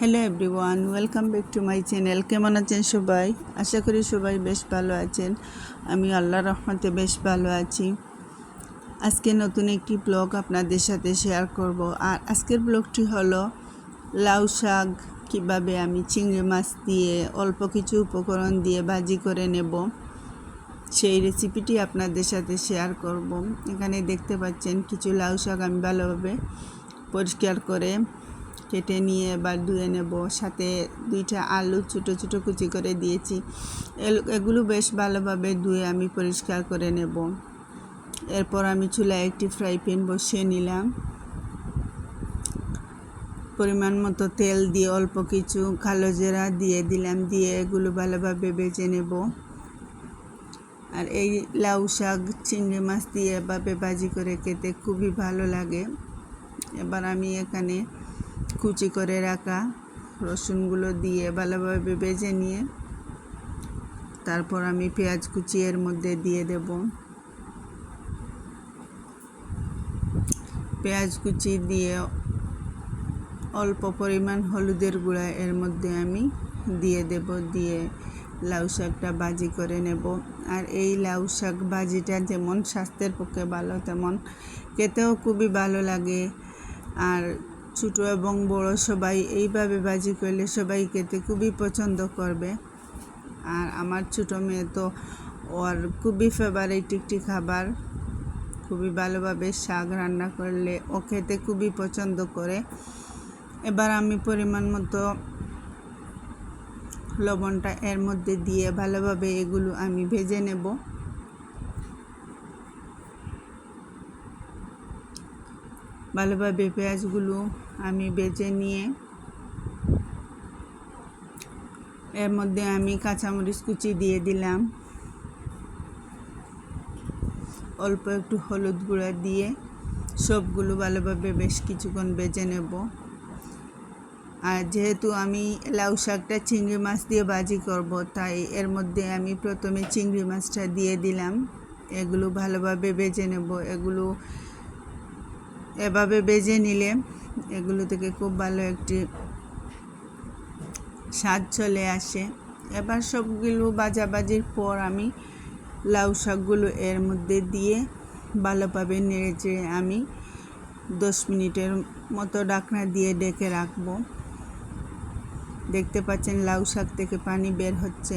Hello everyone welcome back to my channel কেমন আছেন সবাই? আশা করি সবাই বেশ ভালো আছেন। আমি আল্লাহ রহমতে বেশ ভালো আছি। আজকে নতুন একটি ব্লগ আপনাদের সাথে শেয়ার করব। আর আজকের ব্লগটি হলো লাউ শাক, কীভাবে আমি চিংড়ি মাছ দিয়ে অল্প কিছু উপকরণ দিয়ে ভাজি করে নেব। সেই রেসিপিটি আপনাদের সাথে শেয়ার করব। এখানে দেখতে পাচ্ছেন কিছু লাউ শাক আমি ভালোভাবে পরিষ্কার করে কেটে নিয়ে এবার ধুয়ে নেব, সাথে দুইটা আলু ছোটো ছোটো কুচি করে দিয়েছি। এগুলো বেশ ভালোভাবে ধুয়ে আমি পরিষ্কার করে নেব। এরপর আমি চুলায় একটি ফ্রাই প্যান বসিয়ে নিলাম। পরিমাণ মতো তেল দিয়ে অল্প কিছু কালো জিরা দিয়ে দিলাম, দিয়ে এগুলো ভালোভাবে বেজে নেব। আর এই লাউ শাক, চিংড়ি মাছ দিয়ে এভাবে ভাজি করে খেতে খুবই ভালো লাগে। এবার আমি এখানে কুচি করে রাখা, রসুনগুলো দিয়ে ভালোভাবে ভেজে নিয়ে তারপর আমি পেঁয়াজ কুচি এর মধ্যে দিয়ে দেব। পেঁয়াজ কুচি দিয়ে অল্প পরিমাণ হলুদের গুঁড়া এর মধ্যে আমি দিয়ে দেব, দিয়ে লাউ শাকটা ভাজি করে নেব। আর এই লাউ শাক ভাজিটা যেমন স্বাস্থ্যের পক্ষে ভালো, তেমন খেতেও খুবই ভালো লাগে। আর ছোটো এবং বড় সবাই এইভাবে ভাজি করলে সবাই খেতে খুবই পছন্দ করবে। আর আমার ছোটো মেয়ে তো ওর খুবই ফেভারিট একটি খাবার। খুবই ভালোভাবে শাক রান্না করলে ও খেতে খুবই পছন্দ করে। এবার আমি পরিমাণ মতো লবণটা এর মধ্যে দিয়ে ভালোভাবে এগুলো আমি ভেজে নেব। ভালোভাবে পেঁয়াজগুলো আমি বেজে নিয়ে, এর মধ্যে আমি কাঁচামরিচ কুচি দিয়ে দিলাম। অল্প একটু হলুদ গুঁড়া দিয়ে সবগুলো ভালোভাবে বেশ কিছুক্ষণ বেজে নেব। আর যেহেতু আমি লাউ শাকটা চিংড়ি মাছ দিয়ে ভাজি করব, তাই এর মধ্যে আমি প্রথমে চিংড়ি মাছটা দিয়ে দিলাম। এগুলো ভালোভাবে বেজে নেব। এগুলো এভাবে বেজে নিলে এগুলো থেকে খুব ভালো একটি স্বাদ চলে আসে। এবার সবগুলো বাজাবাজির পর আমি লাউ শাকগুলো এর মধ্যে দিয়ে ভালোভাবে নেড়ে চেড়ে আমি দশ মিনিটের মতো ডাকনা দিয়ে ডেকে রাখব। দেখতে পাচ্ছেন লাউ শাক থেকে পানি বের হচ্ছে।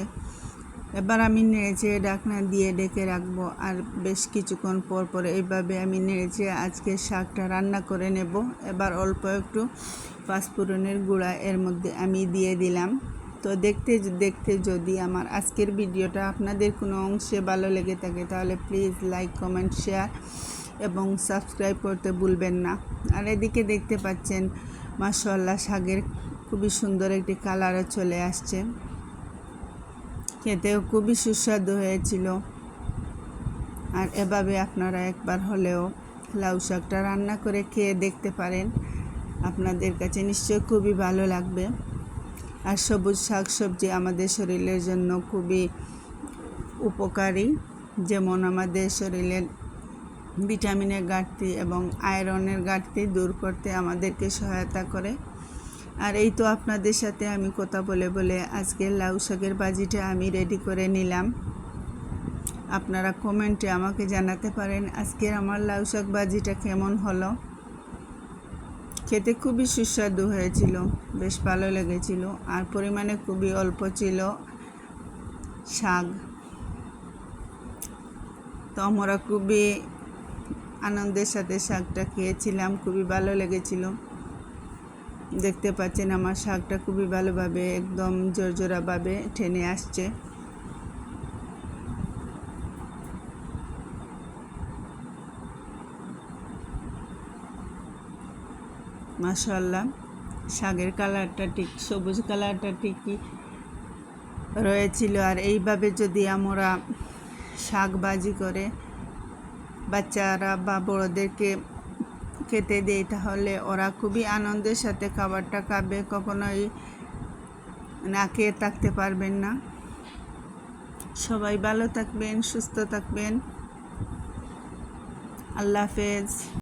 এবার আমি নেড়েচে ডাকনা দিয়ে ডেকে রাখব আর বেশ কিছুক্ষণ পর পর এইভাবে আমি নেড়েচে আজকে শাকটা রান্না করে নেব। এবার অল্প একটু পাঁচফোড়নের গুঁড়া এর মধ্যে আমি দিয়ে দিলাম। তো দেখতে দেখতে যদি আমার আজকের ভিডিওটা আপনাদের কোনো অংশে ভালো লেগে থাকে তাহলে প্লিজ লাইক, কমেন্ট, শেয়ার এবং সাবস্ক্রাইব করতে ভুলবেন না। আর এদিকে দেখতে পাচ্ছেন মাশাল্লাহ শাকের খুবই সুন্দর একটি কালারও চলে আসছে। খেতেও খুবই সুস্বাদু হয়েছিল। আর এভাবে আপনারা একবার হলেও লাউ শাকটা রান্না করে খেয়ে দেখতে পারেন। আপনাদের কাছে নিশ্চয় খুবই ভালো লাগবে। আর সবুজ শাক সবজি আমাদের শরীরের জন্য খুবই উপকারী। যেমন আমাদের শরীরের ভিটামিনের ঘাটতি এবং আয়রনের ঘাটতি দূর করতে আমাদেরকে সহায়তা করে। আর এই তো আপনাদের সাথে আমি কথা বলে বলে আজকে লাউ শাকের বাজিটা আমি রেডি করে নিলাম। আপনারা কমেন্টে আমাকে জানাতে পারেন আজকের আমার লাউ শাক বাজিটা কেমন হলো। খেতে খুবই সুস্বাদু হয়েছিল, বেশ ভালো লেগেছিল, আর পরিমাণে খুবই অল্প ছিল শাক। তো আমরা খুবই আনন্দের সাথে শাকটা খেয়েছিলাম, খুবই ভালো লেগেছিল। দেখতে পাচ্ছেন আমার শাকটা খুবই ভালোভাবে একদম জোরজোরাভাবে টেনে আসছে। মাশাল্লাহ শাকের কালারটা ঠিক, সবুজ কালারটা ঠিকই রয়েছিল। আর এইভাবে যদি আমরা শাক বাজি করে বাচ্চারা বা বড়োদেরকে খেতে দেই, তাহলে ওরা খুবই আনন্দের সাথে খাবারটা খাবে, কখনোই না খেয়ে থাকতে পারবেন না। সবাই ভালো থাকবেন, সুস্থ থাকবেন। আল্লাহ হাফেজ।